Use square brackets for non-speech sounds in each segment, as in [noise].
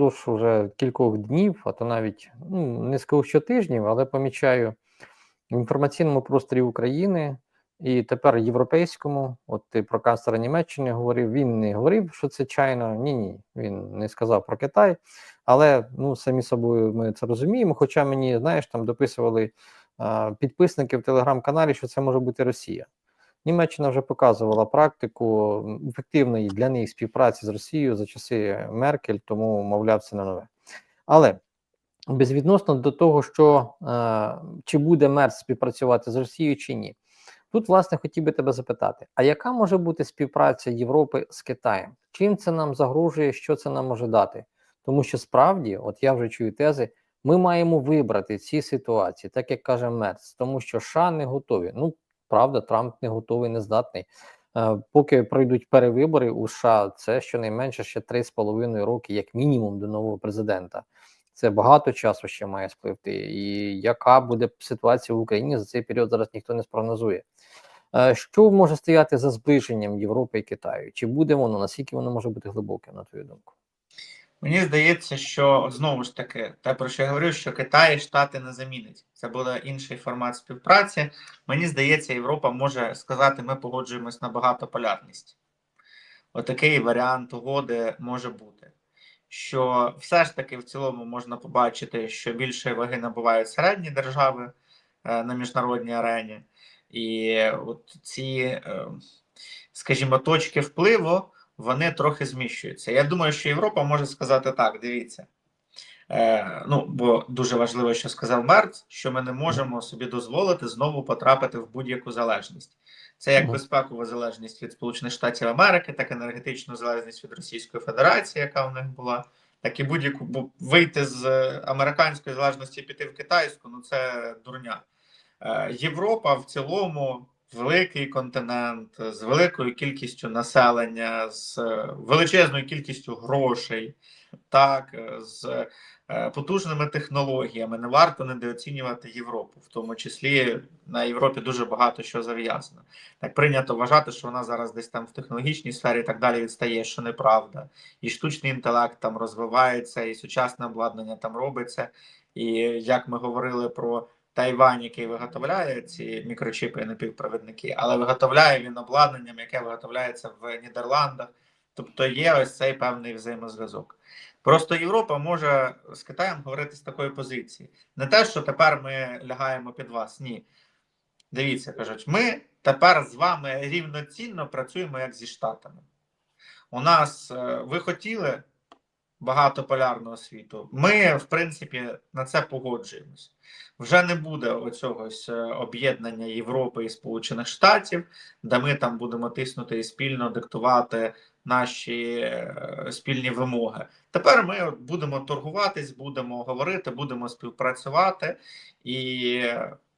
впродовж уже кількох днів, а то навіть ну, не скажу що тижнів, але помічаю в інформаційному просторі України і тепер європейському. От ти про канцлера Німеччини говорив. Він не говорив, що це чайно. Ні, ні, він не сказав про Китай. Але ну самі собою ми це розуміємо. Хоча мені знаєш, там дописували а, підписники в телеграм-каналі, що це може бути Росія. Німеччина вже показувала практику ефективної для них співпраці з Росією за часи Меркель, тому мовляв, це не нове. Але безвідносно до того, що е, чи буде Мерц співпрацювати з Росією чи ні, тут власне хотів би тебе запитати: а яка може бути співпраця Європи з Китаєм? Чим це нам загрожує, що це нам може дати? Тому що справді, от я вже чую тези, ми маємо вибрати ці ситуації, так як каже Мерц, тому що США не готові. Ну правда, Трамп не готовий, не здатний. Е, Поки пройдуть перевибори у США, це щонайменше ще 3,5 роки, як мінімум, до нового президента. Це багато часу ще має спливти. І яка буде ситуація в Україні за цей період зараз ніхто не спрогнозує. Е, Що може стояти за зближенням Європи і Китаю? Чи буде воно? Наскільки воно може бути глибоким, на твою думку? Мені здається, що знову ж таки, те, про що я говорив, що Китай і Штати не замінить. Це буде інший формат співпраці. Мені здається, Європа може сказати, ми погоджуємось на багатополярність. Отакий варіант угоди може бути. Що все ж таки в цілому можна побачити, що більше ваги набувають середні держави е, на міжнародній арені. І от ці, е, скажімо, точки впливу вони трохи зміщуються. Я думаю, що Європа може сказати так: дивіться. Е, ну, бо дуже важливо, що сказав Мерц, що ми не можемо собі дозволити знову потрапити в будь-яку залежність. Це як безпекова залежність від Сполучених Штатів Америки, так і енергетичну залежність від Російської Федерації, яка у них була, так і будь-яку бо вийти з американської залежності і піти в китайську, ну це дурня. Е, Європа в цілому великий континент з великою кількістю населення, з е, величезною кількістю грошей, так, е, з е, потужними технологіями. Не варто недооцінювати Європу, в тому числі на Європі дуже багато що зав'язано. Так прийнято вважати, що вона зараз десь там в технологічній сфері і так далі відстає, що неправда. І штучний інтелект там розвивається, і сучасне обладнання там робиться. І як ми говорили про Тайвань, який виготовляє ці мікрочипи і напівпровідники, але виготовляє він обладнанням, яке виготовляється в Нідерландах. Тобто є ось цей певний взаємозв'язок. Просто Європа може з Китаєм говорити з такої позиції. Не те, що тепер ми лягаємо під вас. Ні. Дивіться, кажуть, ми тепер з вами рівноцінно працюємо як зі Штатами. У нас е, ви хотіли багатополярного світу. Ми, в принципі, на це погоджуємось. Вже не буде оцьогось е, об'єднання Європи і Сполучених Штатів, де ми там будемо тиснути і спільно диктувати наші е, спільні вимоги. Тепер ми будемо торгуватись, будемо говорити, будемо співпрацювати, і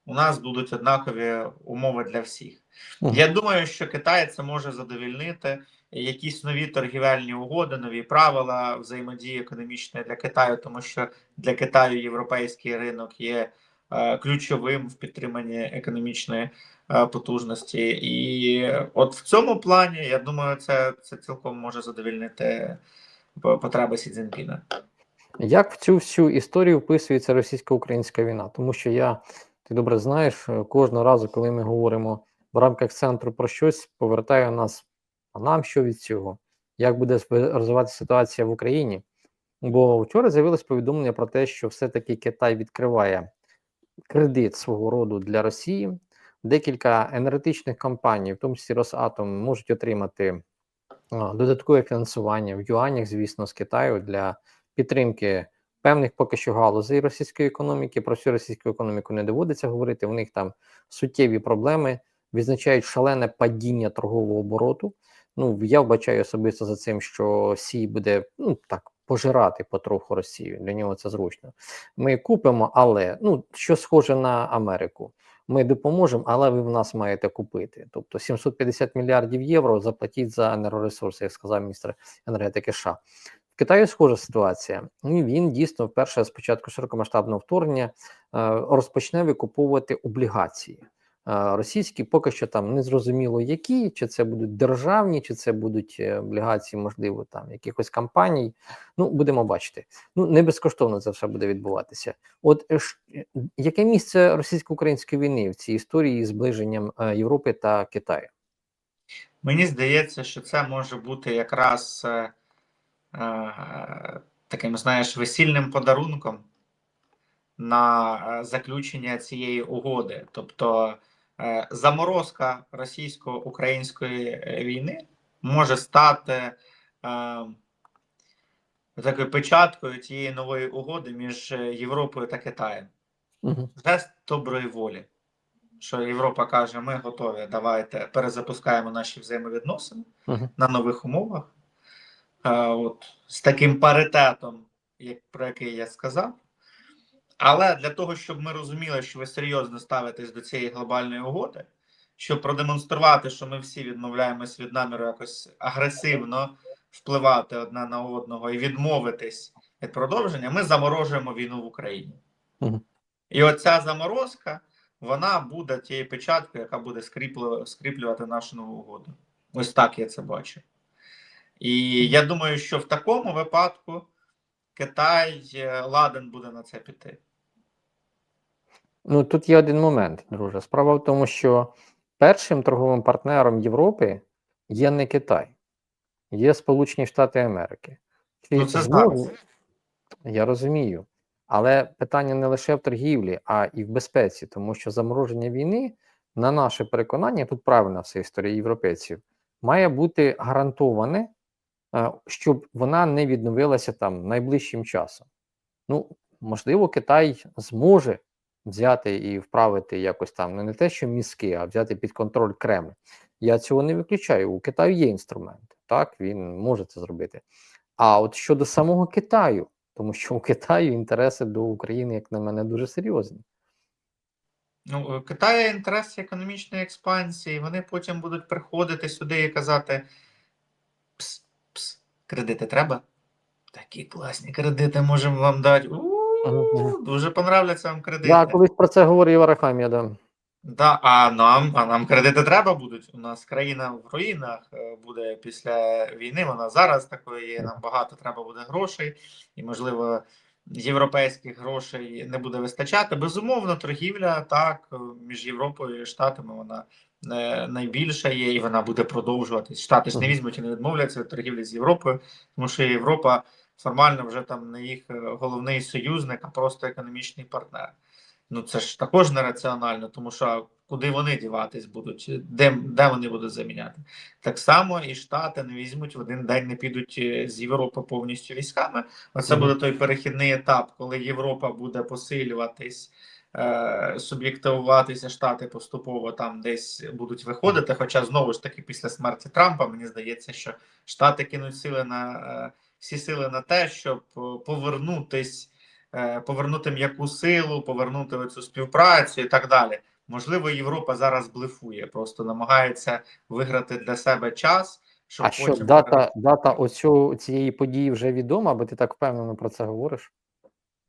у нас будуть однакові умови для всіх. Мгм. Я думаю, що Китай це може задовільнити якісь нові торгівельні угоди, нові правила взаємодії економічної для Китаю, тому що для Китаю європейський ринок є е, ключовим в підтриманні економічної е, потужності. І от в цьому плані я думаю, це, це цілком може задовільнити потреби Сі Цзіньпіна. Як в цю всю історію вписується російсько-українська війна? Тому що я, ти добре знаєш, е, кожного разу, коли ми говоримо в рамках центру про щось, повертає нас, а нам що від цього? Як буде розвиватися ситуація в Україні? Бо вчора з'явилось повідомлення про те, що все-таки Китай відкриває кредит свого роду для Росії. Декілька енергетичних компаній, в тому числі Росатом, можуть отримати додаткове фінансування в юанях, звісно, з Китаю для підтримки певних поки що галузей російської економіки. Про всю російську економіку не доводиться говорити. У них там суттєві проблеми, відзначають шалене падіння торгового обороту. Ну я вбачаю особисто за цим, що Сій буде ну так пожирати потроху Росію. Для нього це зручно. Ми купимо, але ну що схоже на Америку. Ми допоможемо, але ви в нас маєте купити. Тобто 750 мільярдів євро заплатіть за енергоресурси, як сказав міністр енергетики США. В Китаї схожа ситуація. І він дійсно вперше з початку широкомасштабного вторгнення е, розпочне викуповувати облігації. е, російські, поки що там не зрозуміло, які, чи це будуть державні, чи це будуть е, облігації, можливо, там якихось компаній. Ну, будемо бачити. Ну, не безкоштовно це все буде відбуватися. От яке місце російсько-української війни в цій історії з зближенням Європи та Китаю? Мені здається, що це може бути якраз таким, знаєш, весільним подарунком на е, заключення цієї угоди. Тобто е, заморозка російсько-української е, війни може стати е, такою печаткою цієї нової угоди між е, Європою та Китаєм. Угу. Жест доброї волі. Що Європа каже, ми готові, давайте перезапускаємо наші взаємовідносини Угу. на нових умовах. Е, от, з таким паритетом, як, про який я сказав. Але для того, щоб ми розуміли, що ви серйозно ставитесь до цієї глобальної угоди, щоб продемонструвати, що ми всі відмовляємось від наміру якось агресивно впливати одне на одного і відмовитись від продовження, ми заморожуємо війну в Україні. І оця заморозка, вона буде тією печаткою, яка буде скріплювати нашу нову угоду. Ось так я це бачу. І я думаю, що в такому випадку Китай е, ладен буде на це піти. Ну тут є один момент, друже. Справа в тому, що першим торговим партнером Європи є не Китай, є Сполучені Штати Америки. Чи Ну, це зараз. Я розумію. Але питання не лише в торгівлі, а і в безпеці, тому що замороження війни, на наше переконання, тут правильна вся історія європейців, має бути гарантоване, щоб вона не відновилася там найближчим часом. Ну, можливо, Китай зможе взяти і вправити якось там ну, не те, що мізки, а взяти під контроль Кремль. Я цього не виключаю. У Китаю є інструмент, так він може це зробити. А от щодо самого Китаю, тому що у Китаю інтереси до України, як на мене, дуже серйозні. Ну, у Китаю інтерес економічної експансії. Вони потім будуть приходити сюди і казати: кредити треба? Такі класні кредити можемо вам дати. У-у-у, Дуже понравляться вам кредити. Я колись про це говорив Арахамія, да. Да, а нам, а нам кредити треба будуть. У нас країна в руїнах е, буде після війни. Вона зараз такою є. Нам багато треба буде грошей, і можливо європейських грошей не буде вистачати. Безумовно, торгівля так між Європою і Штатами вона найбільша є, і вона буде продовжуватись. Штати ж не візьмуть і не відмовляться від торгівлі з Європою, тому що Європа формально вже там не їх е, головний союзник, а просто економічний партнер. Ну це ж також нераціонально, тому що куди вони діватись будуть, де, де вони будуть заміняти. Так само і Штати не візьмуть в один день, не підуть е, з Європи повністю військами. Оце буде той перехідний етап, коли Європа буде посилюватись, е, суб'єктивуватися, Штати поступово там десь будуть виходити. Хоча знову ж таки, після смерті Трампа, мені здається, що Штати кинуть сили на е, всі сили на те, щоб е, повернутись е, повернути м'яку силу, повернути цю співпрацю і так далі. Можливо, Європа зараз блефує, просто намагається виграти для себе час. Щоб А що дата, дата оцю, цієї події вже відома, бо ти так впевнено про це говориш?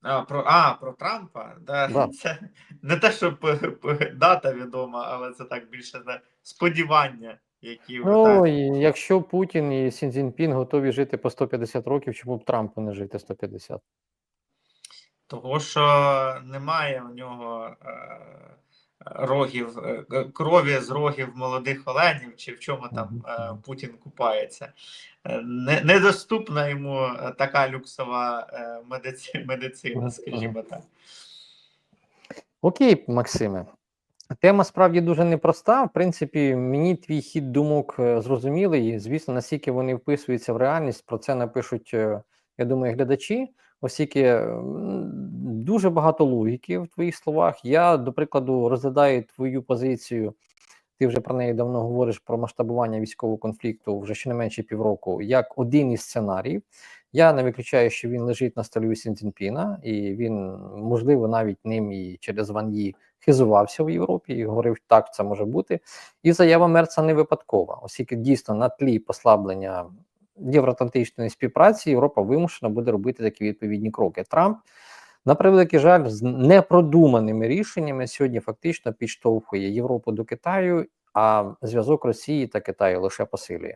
А, про, а, про Трампа. Да, Да. [laughs] Це не те, що п- дата відома, але це так більше не сподівання, які Ну, і якщо Путін і Сін Цзіньпін готові жити по 150 років, чому б Трампу не жити 150? Того, що немає у нього е, рогів, е, крові з рогів молодих оленів, чи в чому там е, Путін купається. Е, недоступна йому е, така люксова е, [laughs] медицина, скажімо так. Окей, Максиме. Тема справді дуже непроста. В принципі, мені твій хід думок е, зрозумілий. Звісно, наскільки вони вписуються в реальність, про це напишуть, е, я думаю, глядачі, оскільки дуже багато логіки в твоїх словах. Я, до прикладу, розглядаю твою позицію. Ти вже про неї давно говориш про масштабування військового конфлікту вже щонайменше півроку, як один із сценаріїв. Я не виключаю, що він лежить на столі у Сін і він, можливо, навіть ним і через Ван Ї хизувався в Європі і говорив, так це може бути. І заява Мерца не випадкова, оскільки дійсно на тлі послаблення євроатлантичної співпраці Європа вимушена буде робити такі відповідні кроки. Трамп на превеликий жаль, з непродуманими рішеннями сьогодні фактично підштовхує Європу до Китаю, а зв'язок Росії та Китаю лише посилює.